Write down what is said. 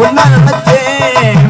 உன்ன நினைச்சேன்.